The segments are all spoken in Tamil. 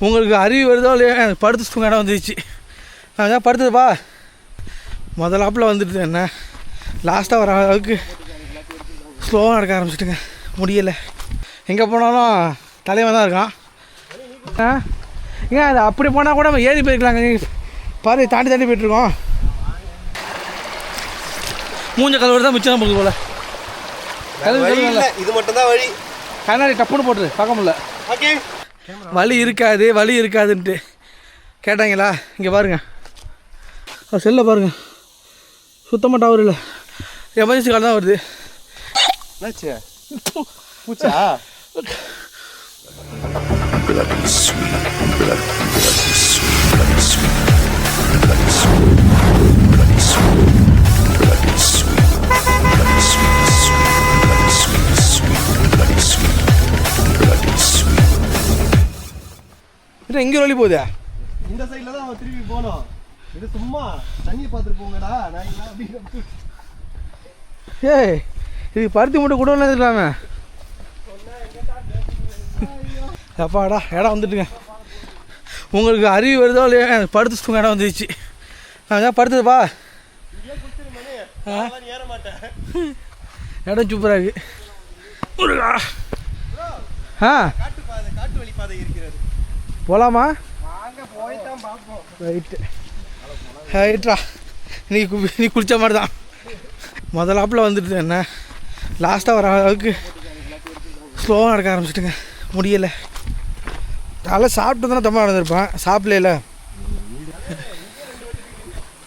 உங்களுக்கு அறிவு வருதோ இல்லையோ படுத்து தூங்க இடம் வந்துருச்சு. நான் தான் படுத்ததுப்பா முதலாப்பில் வந்துட்டு என்ன? லாஸ்ட்டாக வர அளவுக்கு ஸ்லோவாக நடக்க ஆரம்பிச்சிட்டுங்க. முடியலை. எங்கே போனாலும் தலைவன் தான் இருக்கான். ஆ? ஏன் அது அப்படி போனால் கூட நம்ம ஏறி போயிருக்கலாங்க. பாரு தாண்டி தாண்டி போயிட்டுருக்கோம். மூஞ்ச கலவர் தான் மிச்சம் நமக்கு போல. இது மட்டும் தான் வழி. கண்ணாடி டப்புன்னு போட்டுரு பார்க்க முடியல. ஓகே. வலி இருக்காது வலி இருக்காதுன்ட்டு கேட்டாங்களா இங்கே பாருங்க அது செல்ல பாருங்க சுத்தமாக டவர் இல்லை எமர்ஜென்சி கால் தான் வருது என்னாச்சு பூச்சா இல்லை எங்கே வழி போகுதா? இந்த சைடுல தான் அவன் திருப்பி போனோம் இது சும்மா தண்ணியை பார்த்துட்டு போங்கடா அப்படி ஏய் இது பருத்தி மூட்டை கூட இல்லாம அப்பாடா இடம் வந்துட்டுங்க. உங்களுக்கு அறிவு வருதோ இல்லையோ எனக்கு படுத்து தூங்க இடம் வந்துருச்சு. நான் படுத்ததுப்பா இடம் சூப்பராக இருக்கு. ஆ? காட்டு வழி பாதை இருக்கிறது போகலாமா ரைட்டு ரைட்ரா நீ கு- நீ குளித்த மாதிரி தான் முதலாப்பில் வந்துட்டு என்ன? லாஸ்ட்டாக வர அளவுக்கு ஸ்லோவாக நடக்க ஆரம்பிச்சிட்டுங்க. முடியலை. காலைல சாப்பிட்டு தானே தம்மா நடந்திருப்பேன். சாப்பிடல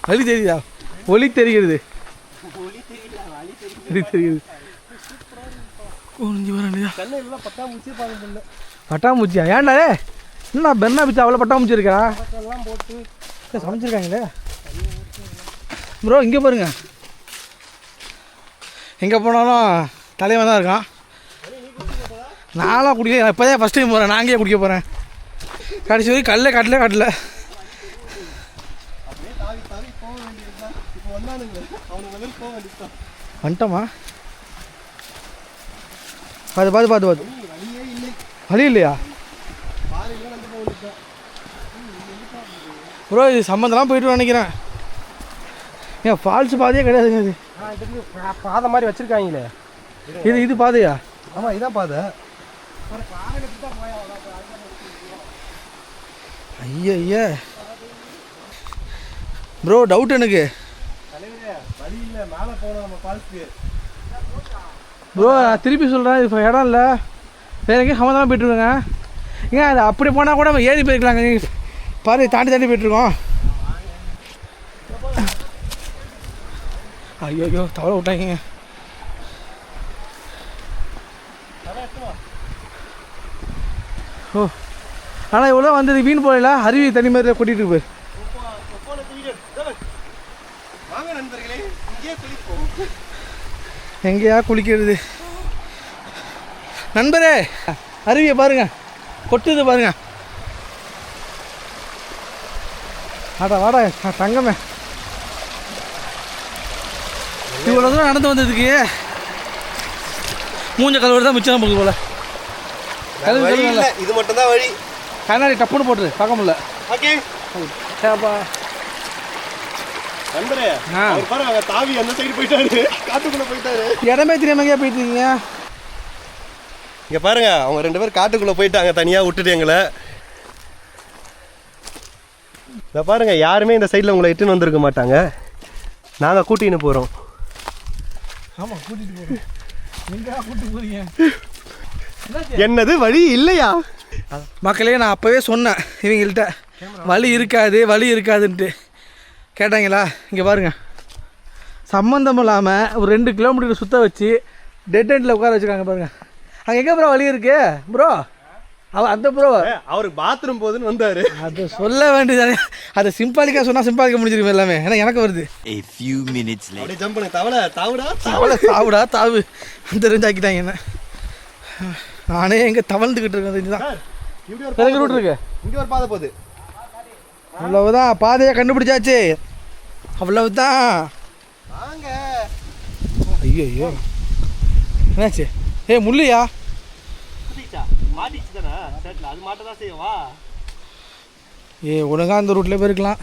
வலி தெரியுதா? ஒலி தெரிகிறது. ஒலி தெரியுது குனிஞ்சு வர பட்டாம்பூச்சியா ஏன்டா என்ன பெண்ணா பிச்சா அவ்வளோ பட்டம் இருக்கா போட்டு சமைச்சிருக்காங்களே. ப்ரோ இங்கே பாருங்க. எங்கே போனாலும் தலைவன் தான் இருக்கான். நானும் குடிக்க இப்போ தான் ஃபஸ்ட் டைம் போகிறேன் நான் அங்கேயே குடிக்க போகிறேன் கடைசி வரைக்கும் கல்ல காட்டல காட்டல. வந்துட்டோமா? பார்த்து பார்த்து பார்த்து பார்த்து வழி இல்லையா பாறையில வந்து போக வேண்டியதுதான் ப்ரோ இது சம்மந்தம்லாம் போயிட்டு நினைக்கிறேன். ஏன் ஃபால்ஸ் பாதையே கிடையாதுங்க இது. பாதை மாதிரி வச்சிருக்காங்களே. இது இது பாதையா? ஆமாம் இதான் பாதை. ஐயா ஐயா ப்ரோ டவுட் எனக்கு. ப்ரோ நான் திருப்பி சொல்கிறேன் இது இடம் இல்லை. வேறு எங்கேயும் சம்மந்தமாக போயிட்டுருக்கோங்க. ஏன் அது அப்படி போனால் கூட நம்ம ஏறி போயிருக்கலாங்க. பாரு தாண்டி தாண்டி போயிட்டுருக்கோம். ஐயோ ஐயோ தவளை விட்டாங்க ஓ ஆனால் இவ்வளோ வந்தது வீண் போகல அருவி தனி மாதிரி கூட்டிகிட்டு போய் எங்கேயா குளிக்கிறது? நண்பரே அருவியை பாருங்க. கொட்டுது பாருங்க. ஆடா வாடா தங்கமே. இவ்வளோ தூரம் நடந்து வந்ததுக்கு மூஞ்ச கலவர் தான் மிச்சம் நமக்கு போல. இது மட்டும் தான் வழி. கண்ணாடி டப்புன்னு போட்டுரு பார்க்க முடியல. ஓகே. ஏப்பா நண்பரே. அவர் பாரு தாவி அந்த சைடு போயிட்டாரு. காட்டுக்குள்ள போயிட்டாரு. இடமே தெரியாம எங்கேயா போயிட்டு இருக்கீங்க? இங்க பாருங்க அவங்க ரெண்டு பேரும் காட்டுக்குள்ள போயிட்டாங்க தனியா விட்டுட்டு எங்களை. இத பாருங்க யாருமே இந்த சைடில் உங்களை இட்டுன்னு வந்திருக்க மாட்டாங்க. நாங்கள் கூட்டின்னு போகிறோம் ஆமாம் கூட்டிகிட்டு போகிறோம் எங்கேயா கூட்டிட்டு போறீங்க? என்னது வழி இல்லையா? மக்களே நான் அப்போவே சொன்னேன் இவங்கள்ட்ட. வலி இருக்காது வலி இருக்காதுன்ட்டு. கேட்டாங்களா? இங்கே பாருங்க. சம்மந்தம் இல்லாமல் ஒரு ரெண்டு கிலோமீட்டர் சுற்ற வச்சு டெட் எண்டில் உட்கார வச்சுருக்காங்க பாருங்க. அங்கே எங்கே ப்ரோ வலி இருக்கு? ப்ரோ அவ அந்த ப்ரோ அவருக்கு பாத்ரூம் போகுதுன்னு வந்தாரு. அது சொல்ல வேண்டியதானே அதை சிம்பாலிக்காக சொன்னால் சிம்பாலிக்க முடிஞ்சிருக்கும் எல்லாமே. ஏன்னா எனக்கு வருது. A few minutes later. Jump பண்ணி. தவளை தாவுடா தவளை தாவுடா தாவு அந்த ரேஞ்ச் ஆக்கிட்டாங்க என்ன? நானே எங்கே தவழ்ந்துக்கிட்டு இருக்கேன் இதுதான் பிறகு ரூட். இருக்கு. இங்க ஒரு பாதை போகுது. அவ்வளவுதான் பாதையை கண்டுபிடிச்சாச்சு. அவ்வளவுதான். வாங்க. ஐயோ ஐயோ என்னாச்சு? ஏய் முள்ளியா? மாட்டிச்சு தானே அது மாட்ட தான் செய்யும் வா ஏ ஒழுங்கா அந்த ரூட்லேயே போயிருக்கலாம்.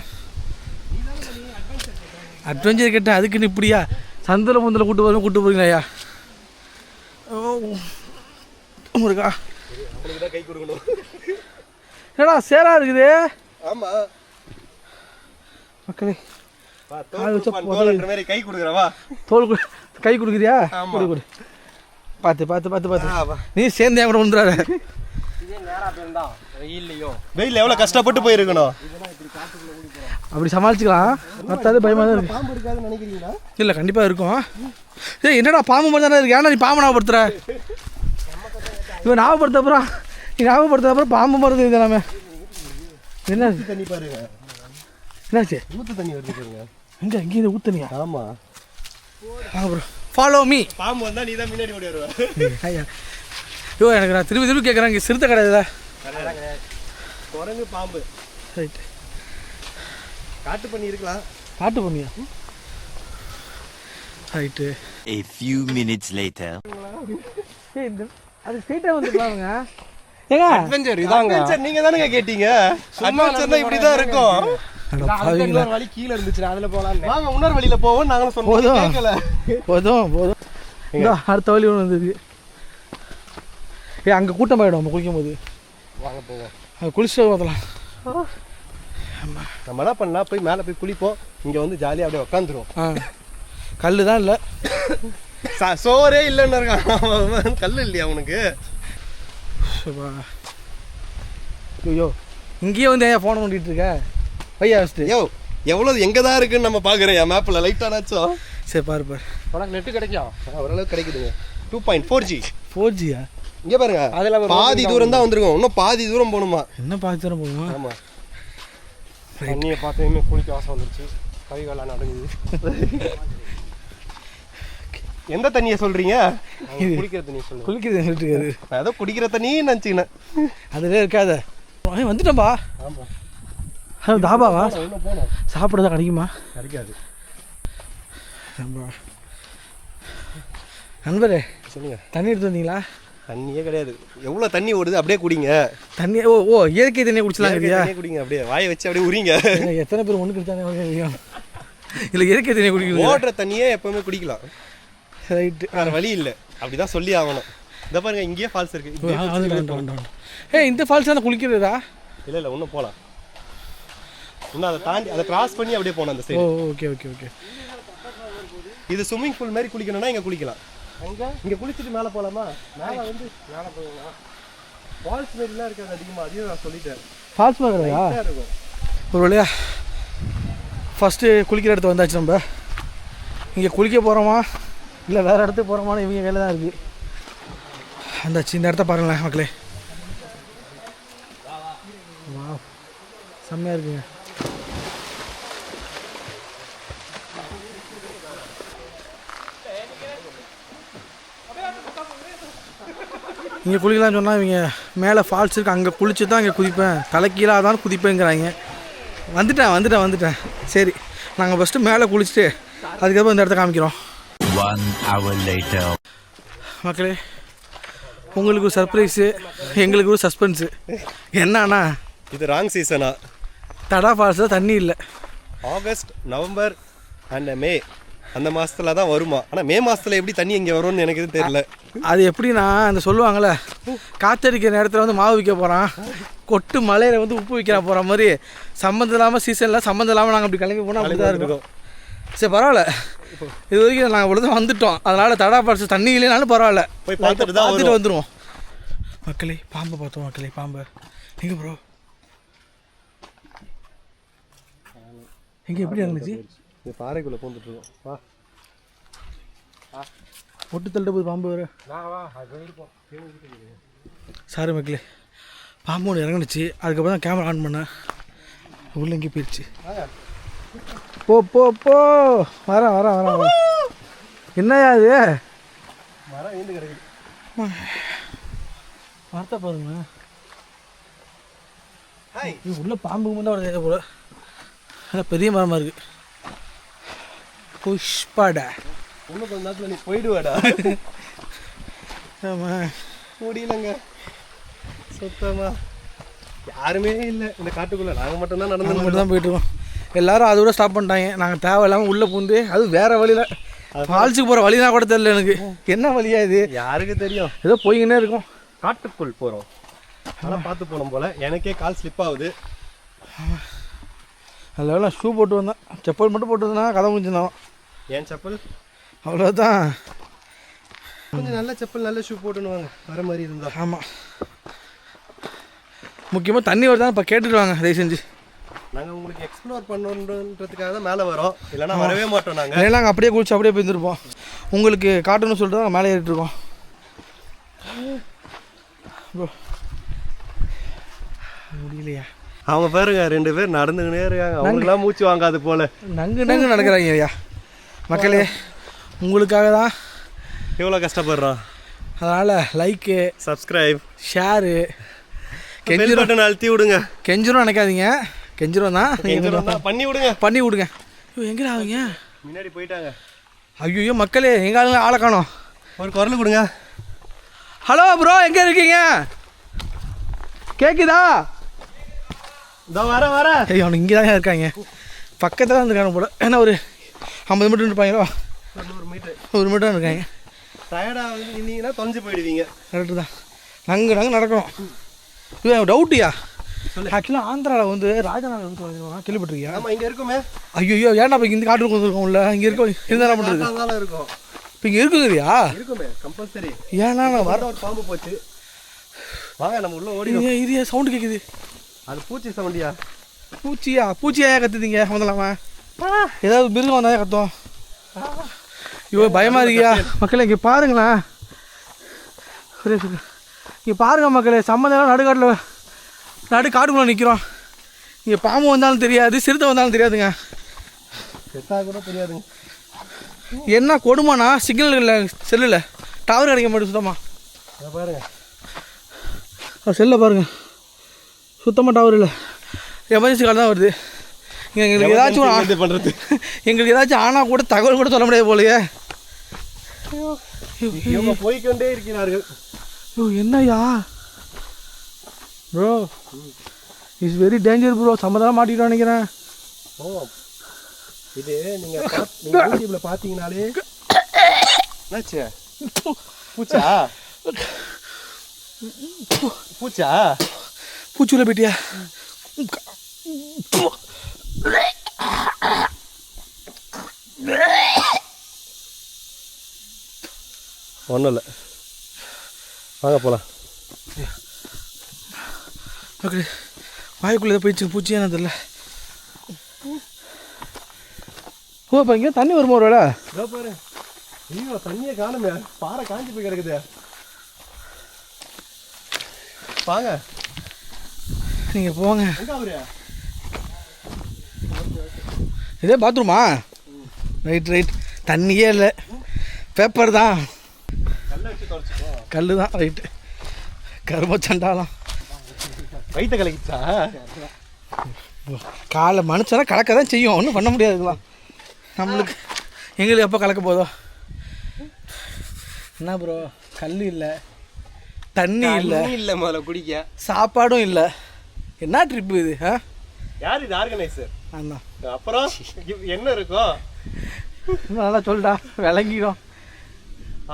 அட்வென்ச்சர் கேட்டேன். அதுக்குன்னு இப்படியா? சந்தில் முந்தில் கூட்டு போகிறோம் கூட்டு போறீங்களா ஐயா முருகா. கை கொடுக்கணும். என்னடா சேரா இருக்குது? ஆமா. மக்களே வச்சா கை கொடுக்குறவா தோல் கை கொடுக்குறியா. கொடு கொடு. பார்த்து பார்த்து பார்த்து பார்த்து நீ சேர்ந்து என் கூட வந்துடாத இதே வெயில்ல எவ்வளவு கஷ்டப்பட்டு போயிருக்கணும்? அப்படி சமாளிச்சுக்கலாம். மற்றது பயமாக தான் இருக்கு. பாம்பு இருக்காதுன்னு நினைக்கிறீங்களா? இல்லை கண்டிப்பாக இருக்கும். ஏய் என்னடா பாம்பு மாதிரி தானே இருக்கு? ஏன்னா நீ பாம்பு ஞாபகப்படுத்துற? இவன் ஞாபகப்படுத்த அப்புறம் நீ ஞாபகப்படுத்த அப்புறம் பாம்பு மாதிரி தெரியுது எல்லாமே. என்ன ஊத்து தண்ணி பாருங்க என்னாச்சு? ஊத்து தண்ணி வருது பாருங்க. எங்கே இங்கே இது ஊத்துனியா ஆமா. வாங்க ப்ரோ ஃபாலோ மீ பாம்பு வந்தா நீ தான் முன்னாடி ஓடி வருவ. ஐயா. எனக்கு நான் திரும்பி திரும்பி கேட்குறேன் இங்கே சிறுத்தை கிடையாதுல குரங்கு பாம்பு. ரைட் காட்டு பண்ணி இருக்கலாம். காட்டு பண்ணியா? Right A few minutes later. அது ஸ்ட்ரெயிட்டாக வந்துக்கலாமுங்க ஏங்க? அட்வென்ச்சர் இதாங்க. Adventure நீங்க தானங்க கேட்டீங்க. அட்வென்ச்சர்னா இப்படி தான் இருக்கும். வழி கீழே இருந்துச்சு அதுல போலாம் வாங்க இன்னொரு வழியில போவோம் நாங்களும் சொன்னோம். போதும். போதும் போதும். அடுத்த வழி ஒன்று வந்திருக்கு ஏ அங்கே கூட்டம் போயிடும் நம்ம குளிக்கும் போது வாங்க போவோம். அங்கே குளிச்சுட்டு வரலாம் நம்ம என்ன பண்ணலாம் போய் மேல போய் குளிப்போம். இங்க வந்து ஜாலியா அப்படியே உட்காந்துருவோம் கல் தான் இல்லை. சோறே இல்லைன்னு இருக்கான். கல் இல்லையா அவனுக்கு ஐயோ. இங்கேயே வந்து ஏன் ஃபோன் பண்ணிட்டு இருக்க? பையா வச்சுட்டு யோ எவ்வளவு எங்க தான் இருக்குன்னு நம்ம பாக்குறோம் என் மேப்ல லைட்டானாச்சும் சரி பாரு பாரு. உனக்கு நெட்டு கிடைக்கும் ஓரளவுக்கு கிடைக்குதுங்க. Two point four G four ஜியா இங்க பாருங்க. அதுல பாதி தூரம் தான் வந்திருக்கோம். இன்னும் பாதி தூரம் போகணுமா? என்ன பார்த்து தர போகுமா ஆமா. தண்ணியை பார்த்ததுமே குளிக்க ஆசை வந்துருச்சு. கை காலாம் நடங்குது. எந்த தண்ணியை சொல்றீங்க? குளிக்கிற தண்ணி சொல்லு குளிக்கிறது எங்கிட்டு இருக்காது நான் ஏதோ குடிக்கிற தண்ணின்னு நினச்சிக்கினேன். அதுவே இருக்காத. வந்துட்டோம்பா. ஆமா. அது தாபாவா போனோம் சாப்பிட்றதா கிடைக்குமா? கிடைக்காது. ஆமா. நண்பரே சொல்லுங்க. தண்ணி எடுத்து வந்தீங்களா? தண்ணியே கிடையாது. எவ்வளவு தண்ணி ஓடுது? அப்படியே குடிங்க. தண்ணி ஓ ஓ இயற்கை தண்ணியை குடிச்சலாங்கிறியா தண்ணியே குடிங்க. அப்படியே வாயை வச்சு அப்படியே உரிங்க எத்தனை பேர் ஒன்று குடிச்சானே தெரியும் இல்லை இயற்கை தண்ணியை குடிக்கிறது ஓடுற தண்ணியே எப்பவுமே குடிக்கலாம். ரைட்டு வேற வழி இல்லை. அப்படிதான் சொல்லி ஆகணும். இந்த பாருங்க இங்கேயே ஃபால்ஸ் இருக்கு. இங்கேயே ஏய் இந்த ஃபால்ஸ் தான் குளிக்கிறதா? இல்ல இல்ல இன்னும் போலாம். இன்னும் அதை தாண்டி அதை கிராஸ் பண்ணி அப்படியே போனோம் அந்த ஓ சைடு ஓகே ஓகே ஓகே இது ஸ்விம்மிங் பூல் மாதிரி குளிக்கணும்னா இங்க குளிக்கலாம். அங்க இங்க குளிச்சுட்டு மேல போலாமா? மேல வந்து மேல போகலாம் ஃபால்ஸ் மாதிரிலாம் இருக்காது அதிகமா. அதையும் நான் சொல்லிட்டேன். ஃபால்ஸ் பார்க்குறதா இருக்கும். ஒரு வழியா. ஃபஸ்ட்டு குளிக்கிற இடத்து வந்தாச்சு நம்ம. இங்கே குளிக்க போகிறோமா இல்லை வேறு இடத்துக்கு போகிறோமான்னு இவங்க கையில் தான் இருக்குது வந்தாச்சு. இந்த இடத்த பாருங்களேன் மக்களே. வா செம்மையாக இருக்குங்க. இங்கே குளிக்கலாம்னு சொன்னால் இவங்க மேலே ஃபால்ஸ் இருக்கு. அங்கே குளிச்சு தான் இங்கே குதிப்பேன். தலைக்கீழாக தான் குதிப்பேங்கிறாங்க. வந்துட்டேன் வந்துட்டேன் வந்துட்டேன். சரி நாங்கள் ஃபஸ்ட்டு மேலே குளிச்சுட்டு அதுக்கப்புறம் இந்த இடத்த காமிக்கிறோம். One hour later. மக்களே உங்களுக்கு ஒரு சர்ப்ரைஸு எங்களுக்கு ஒரு சஸ்பென்ஸு என்னன்னா இது ராங் சீசனா தடா ஃபால்ஸில் தண்ணி இல்லை. ஆகஸ்ட் நவம்பர் அண்ட் மே அந்த மாசத்துல தான் வருமா? ஆனா மே மாசத்துல எப்படி தண்ணி இங்க வரும்னு எனக்கு எதுவும் தெரியல. அது எப்படின்னா அந்த சொல்லுவாங்கள்ல காத்தடிக்கிற நேரத்தில் வந்து மாவு விற்க போகிறான் கொட்டு மலையில் வந்து உப்பு விற்கிற போகிற மாதிரி சம்மந்தம் இல்லாமல் சீசனில் சம்மந்தம் இல்லாமல் நாங்கள் அப்படி கிளம்பி போனால் அப்படி தான் இருக்கும். சரி பரவாயில்ல. இது வரைக்கும் நாங்கள் இவ்வளோ தான் வந்துட்டோம். அதனால் தடா ஃபால்ஸ் தண்ணி இல்லைனாலும் பரவாயில்ல. போய் பார்த்துட்டு தான் பார்த்துட்டு. வந்துடுவோம் மக்களே பாம்பை பார்த்தோம் மக்களே பாம்பை. எங்கே ப்ரோ எங்கே எப்படி இருந்துச்சு இது பாறைக்குள்ள பூந்துட்டு இருக்கோம். வா. பொட்டு தள்ளிட்டு போய் பாம்பு வர அது சாரி மக்களே. பாம்பு ஒன்று இறங்குனுச்சு. அதுக்கப்புறம் தான் கேமரா ஆன் பண்ணேன். உள்ள எங்கேயும் போயிடுச்சு போ போ போ. வரேன் வரேன் வரேன் வரேன். என்னையா இது? மரம் ஏந்து கிடக்குது. ஹாய் இது உள்ள பாம்பு மட்டும் வருது போல பெரிய மரமாக இருக்கு. புஷ்பாடா இன்னும் கொஞ்ச நேரத்துல நீ போயிடுவாடா. ஆமாம் முடியலங்க. சுத்தமா. யாருமே இல்லை. இந்த காட்டுக்குள்ள நாங்கள் மட்டும்தான் நடந்து மட்டும் தான் போயிட்டுருக்கோம். எல்லாரும் அதோட ஸ்டாப் பண்ணிட்டாங்க. நாங்கள் தேவையில்லாமல் உள்ளே பூந்து அது வேறு வழியில். ஃபால்ஸுக்கு போகிற வழினா கூட தெரியல எனக்கு. என்ன வழியா இது? யாருக்கு தெரியும்? ஏதோ போய்கினே இருக்கும். காட்டுக்குள் போகிறோம் ஆனால் பார்த்து போனோம் போல. எனக்கே கால் ஸ்லிப் ஆகுது. அதில் நான் ஷூ போட்டு வந்தேன். செப்பல் மட்டும் போட்டு வந்தேன்னா கதை முடிஞ்சுதான் ஏன் செப்பல்? அவ்வளோதான் கொஞ்சம் நல்ல செப்பல் நல்ல ஷூ போட்டுன்னு வாங்க. வர மாதிரி இருந்தா. ஆமாம் முக்கியமாக தண்ணி வருதான் இப்போ கேட்டுட்டு வாங்க தயவு செஞ்சு. நாங்கள் உங்களுக்கு எக்ஸ்ப்ளோர் பண்ணணுன்றதுக்காக தான் மேலே வரோம். இல்லைன்னா வரவே மாட்டோம் நாங்கள் இல்லைன்னா நாங்கள் அப்படியே குளிச்சு அப்படியே போயிருந்துருப்போம் உங்களுக்கு காட்டணும்னு சொல்லிட்டு தான் மேலே ஏறிட்டு இருக்கோம். Bro. முடியலையா? அவங்க பாருங்க ரெண்டு பேர் நடந்துக்கினே இருக்காங்க. அவங்களுக்குலாம் மூச்சு வாங்காது போல. நங்கு நங்கு நடக்கிறாங்க ஐயா. மக்களே உங்களுக்காக தான் எவ்வளோ கஷ்டப்படுறோம்? அதனால் லைக்கு சப்ஸ்கிரைப் ஷேரு கெஞ்சிரும். பட்டன் அழுத்தி விடுங்க. கெஞ்சிரும் நினைக்காதீங்க. கெஞ்சிரும் தான். நீங்க கெஞ்சிரும் தான். பண்ணி விடுங்க. பண்ணி விடுங்க. ஐயோ எங்கே ஆகுங்க முன்னாடி போயிட்டாங்க. ஐயோ மக்களே எங்கள் ஆளுங்க ஆளை காணோம். ஒரு குரல் கொடுங்க. ஹலோ ப்ரோ எங்கே இருக்கீங்க? கேக்குதா? இதோ வர வர. ஐயோ அவனுக்கு இங்கே தான் இருக்காங்க. பக்கத்தில் தான் இருக்காங்க போல. ஏன்னா ஒரு ஐம்பது மீட்டர் இருப்பாங்களோ நூறு மீட்டர் ஒரு மீட்டர் இருக்காங்க. டயர்டாக வந்து நின்னீங்கன்னா தொலைஞ்சு போயிடுவீங்க. கரெக்டு தான். நங்கு நங்கு நடக்கணும். இது டவுட்டியா ஆக்சுவலாக ஆந்திராவில் வந்து ராஜநாதன் கேள்விப்பட்டிருக்கியா? ஆமாம் இங்கே இருக்குமே. ஐயோ ஏன்டா இப்போ இந்த காட்டுக்கு வந்துருக்கோம் உள்ள இங்கே இருக்க இருந்தா என்ன பண்ணுறது இருக்கும். இப்போ இங்கே இருக்குங்கறியா இருக்குமே கம்பல்சரி ஏன்னா நான் வர ஒரு பாம்பு போச்சு. வாங்க நம்ம உள்ள ஓடி இது சவுண்டு கேட்குது அது பூச்சி சவுண்டியா பூச்சியா? பூச்சியா கத்துதீங்க முதலாம ஏதாவது மிருகம் வந்தாலே கத்தும் ஐயோ பயமா இருக்கியா? மக்களே இங்கே பாருங்களேன் சரி சரி இங்கே பாருங்க மக்களே சம்மந்தம் நடுக்காட்டில் நடு காட்டுக்குள்ளே நிற்கிறோம் இங்கே பாம்பு வந்தாலும் தெரியாது சிறுத்தை வந்தாலும் தெரியாதுங்க. கூட தெரியாதுங்க. என்ன கொடுமைனா சிக்னல் இல்லை செல்லில். டவர் கிடைக்க மாட்டேங்குது சுத்தமாக பாருங்க. செல்லில் பாருங்க. சுத்தமாக டவர் இல்லை. எமர்ஜென்சி கால் தான் வருது. எங்களுக்கு ஏதாச்சும் பண்றது? எங்களுக்கு ஏதாச்சும் ஆனால் கூட தகவல் கூட சொல்ல முடியாது போலயே. இவங்க போய்க்கொண்டே இருக்கிறார்கள். ஐயோ என்னய்யா? Bro it's very danger bro சம்மதம் மாட்டிக்கிட்டோம் நினைக்கிறேன். ஓ இது நீங்க பாத்- நீங்க யூடியூப்ல பாத்தீங்கனாலே என்னாச்சு? பூச்சா? பூச்சா? பூச்சியில் போயிட்டியா? ஒன்றும் இல்லை. வாங்க போகலாம் ஓகே வாய்க்குள்ளே போயிடுச்சு பூச்சி என்ன தெரியல. ஓ இப்போ இங்கே தண்ணி வருமா ஒரு இதோ பாரு. ஐயோ தண்ணியே காணுமே. பாறை காஞ்சி போய் கிடக்குது. வாங்க. நீங்கள் போங்க. இதே பாத்ரூமா ரைட் ரைட் தண்ணியே இல்லை. பேப்பர் தான். கல் தான் ரைட்டு கரும சண்டாலாம். வயிற்ற கலக்கிச்சா காலை மனுஷனா கலக்க தான் செய்யும். ஒன்றும் பண்ண முடியாதுலாம் நம்மளுக்கு எங்களுக்கு எப்போ கலக்க போதோ? என்ன ப்ரோ கல் இல்லை. தண்ணி இல்லை. இல்லை முதல்ல குடிக்க. சாப்பாடும் இல்லை. என்ன ட்ரிப்பு இது ஆ? யார் இது ஆர்கனைசர் அண்ணா அப்புறம் என்ன இருக்கும் நல்லா சொல்லிட்டா விளங்கிடும்.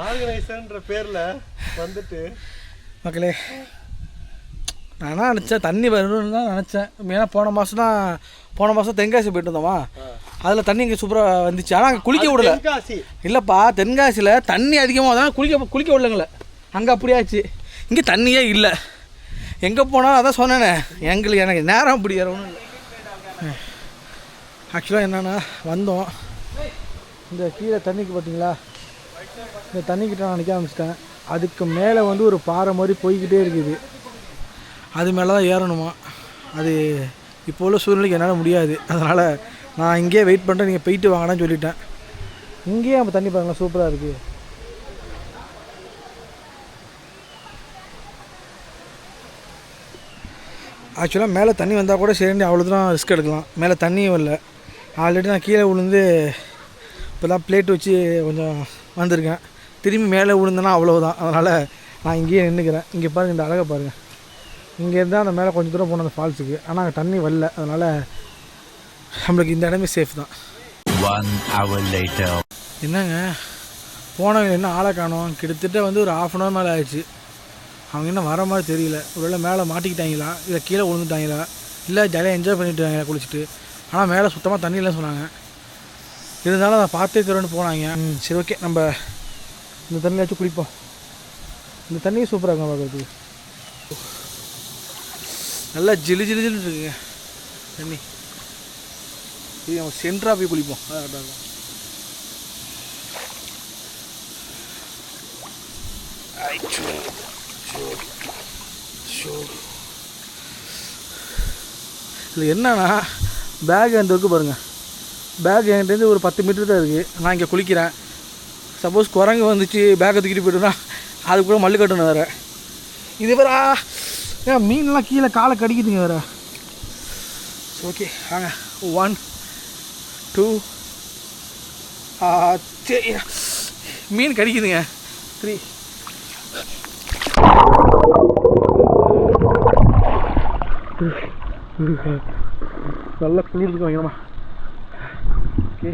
ஆர்கனைசர்ன்ற பேர்ல வந்துட்டு மக்களே நானா நினச்சேன் தண்ணி வரணும்னு தான் நினச்சேன். ஏன்னா போன மாதம் தான் போன மாதம் தென்காசி போயிட்டு வந்தோமா? அதில் தண்ணி இங்கே சூப்பராக வந்துச்சு. ஆனால் அங்கே குளிக்க விடல. இல்லைப்பா தென்காசியில் தண்ணி அதிகமாக தான் குளிக்க குளிக்க விடலங்களே. அங்கே அப்படியாச்சு இங்கே தண்ணியே இல்லை. எங்கே போனாலும் அதான் சொன்னேனே எங்களுக்கு எனக்கு நேரம் அப்படி ஒன்றும் இல்லை ஆக்சுவலாக என்னென்னா வந்தோம். இந்த கீழே தண்ணிக்கு பார்த்தீங்களா இந்த தண்ணிக்கிட்ட நான் நிற்க ஆரம்பிச்சிட்டேன். அதுக்கு மேலே வந்து ஒரு பாறை மாதிரி போய்கிட்டே இருக்குது. அது மேலே தான் ஏறணுமா? அது இப்போ உள்ள சூழ்நிலைக்கு என்னால் முடியாது. அதனால் நான் இங்கேயே வெயிட் பண்ணுறேன் நீங்கள் போயிட்டு வாங்கடான்னு சொல்லிட்டேன். இங்கேயே நம்ம தண்ணி பாருங்களா சூப்பராக இருக்குது ஆக்சுவலாக மேலே தண்ணி வந்தால் கூட சரி அவ்வளோ தூரம் ரிஸ்க் எடுக்கலாம். மேலே தண்ணியும் இல்லை. ஆல்ரெடி நான் கீழே விழுந்து இப்போ தான் பிளேட் வச்சு கொஞ்சம் வந்திருக்கேன். திரும்பி மேலே விழுந்தேன்னா அவ்வளவுதான். அதனால் நான் இங்கேயே நின்றுக்கிறேன் இங்கே பாருங்கள் இந்த அழகை பாருங்கள் இங்கேருந்து அந்த மேலே கொஞ்சம் தூரம் போனோம் அந்த ஃபால்ஸுக்கு ஆனால் அங்கே தண்ணி வரல. அதனால் நம்மளுக்கு இந்த இடமே சேஃப் தான். என்னங்க? போனவங்க என்ன ஆளை காணோம்? கிட்டத்தட்ட வந்து ஒரு ஆஃப் அன் ஹவர் மேலே ஆயிடுச்சு. அவங்க என்ன வர மாதிரி தெரியல. ஒருவேளை மேலே மாட்டிக்கிட்டாங்களா? இல்லை கீழே விழுந்துட்டாங்களா? இல்லை ஜாலியாக என்ஜாய் பண்ணிட்டு குளிச்சுட்டு? ஆனால் மேலே சுத்தமாக தண்ணி இல்லைன்னு சொன்னாங்க. இருந்தாலும் அதை பார்த்தே தருவேன்னு போனாங்க. ம். சரி ஓகே நம்ம இந்த தண்ணியாச்சும் குளிப்போம் இந்த தண்ணி சூப்பராக இருக்கும் பார்க்குறதுக்கு? நல்லா ஜிலு ஜிலு ஜிலு இருக்குங்க தண்ணி. இது நம்ம சென்ட்ராக போய் குளிப்போம். அதான் கரெக்டாக இருக்கும். இதில் என்னன்னா பேக் என்கிட்ட இருக்குது பாருங்கள் பேக் என்கிட்டருந்து ஒரு பத்து மீட்டர் தான் இருக்குது நான் இங்கே குளிக்கிறேன். சப்போஸ் குரங்கு வந்துச்சு பேக்கை தூக்கிட்டு போய்ட்டுனா அது கூட மல்லு கட்டணும் வேறு. இது வேற. ஏன் மீன்லாம் கீழே காலை கடிக்குதுங்க வேறு. ஓகே வாங்க. ஒன் டூ சரி. மீன் கடிக்குதுங்க. த்ரீ நல்லா குளிர்ந்துக்கு வாங்கம்மா ஓகே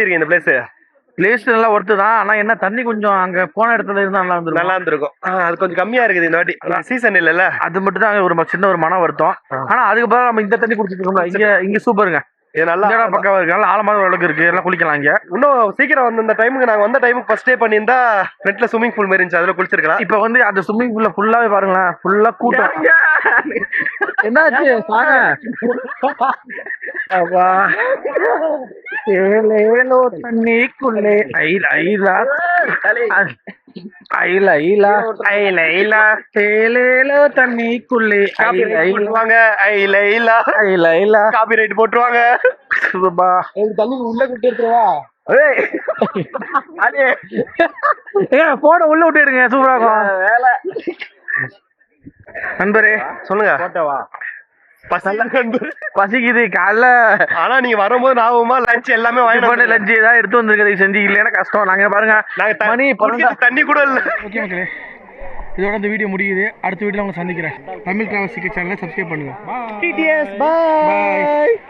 எப்படி இருக்கு இந்த பிளேஸ் பிளேஸ் நல்லா ஒர்த்து தான். ஆனால் என்ன தண்ணி கொஞ்சம் அங்கே போன இடத்துல இருந்தால் நல்லா இருந்திருக்கும். நல்லா இருந்திருக்கும். அது கொஞ்சம் கம்மியா இருக்குது இந்த வாட்டி. சீசன் இல்லைல்ல? அது மட்டும் தான் ஒரு சின்ன ஒரு மன வருத்தம். ஆனால் அதுக்கு பதிலா நம்ம இந்த தண்ணி குடிச்சிட்டு இருக்கோம்ல. இங்கே இங்கே சூப்பருங்க இது நல்லா பக்கம் இருக்கு. நல்லா ஆழமான அளவுக்கு இருக்கு. எல்லாம் குளிக்கலாம் இங்கே. இன்னும் சீக்கிரம் வந்த இந்த டைமுக்கு நாங்க வந்த டைமுக்கு ஃபர்ஸ்ட் டே பண்ணியிருந்தா ஃப்ரண்ட்ல ஸ்விமிங் பூல் மாதிரி இருந்துச்சு. அதுல குளிச்சிருக்கலாம். இப்போ வந்து அந்த ஸ்விம்மிங் பூல்ல ஃபுல்லாவே பாருங்களேன். ஃபுல்லா கூட்டம். என்னாச்சு? வாங்க அப்பா. ஏலேலோ தண்ணிக்குள்ளே. ஐல ஐலா. ஐல ஐலா. ஐல ஐல. ஏலேலோ தண்ணிக்குள்ளே. ஐல ஐல. ஐல ஐல. ஐல ஐலா. காப்பி ரைட் போட்டுருவாங்க. சுபா தண்ணி உள்ள விட்டு எடுத்துருவா? போன உள்ள விட்டுடுங்க சூப்பரா இருக்கும். நண்பரே சொல்லுங்க. போட்டவா? பசிக்குது காலைல. ஆனா நீங்க வரும்போது ஞாபகமா லஞ்ச் எல்லாமே வாங்கி டிஃபன் லஞ்சு ஏதாவது எடுத்து வந்திருக்கிறது செஞ்சு. இல்லைன்னா கஷ்டம். நாங்க பாருங்க நாங்க மணி தண்ணி கூட இல்ல. ஓகே இதோட இந்த வீடியோ முடியுது. அடுத்த வீடியோல உங்களை சந்திக்கிறேன். தமிழ் டிராவல் சிக்கர் சேனலை சப்ஸ்கிரைப் பண்ணுங்க. பாய்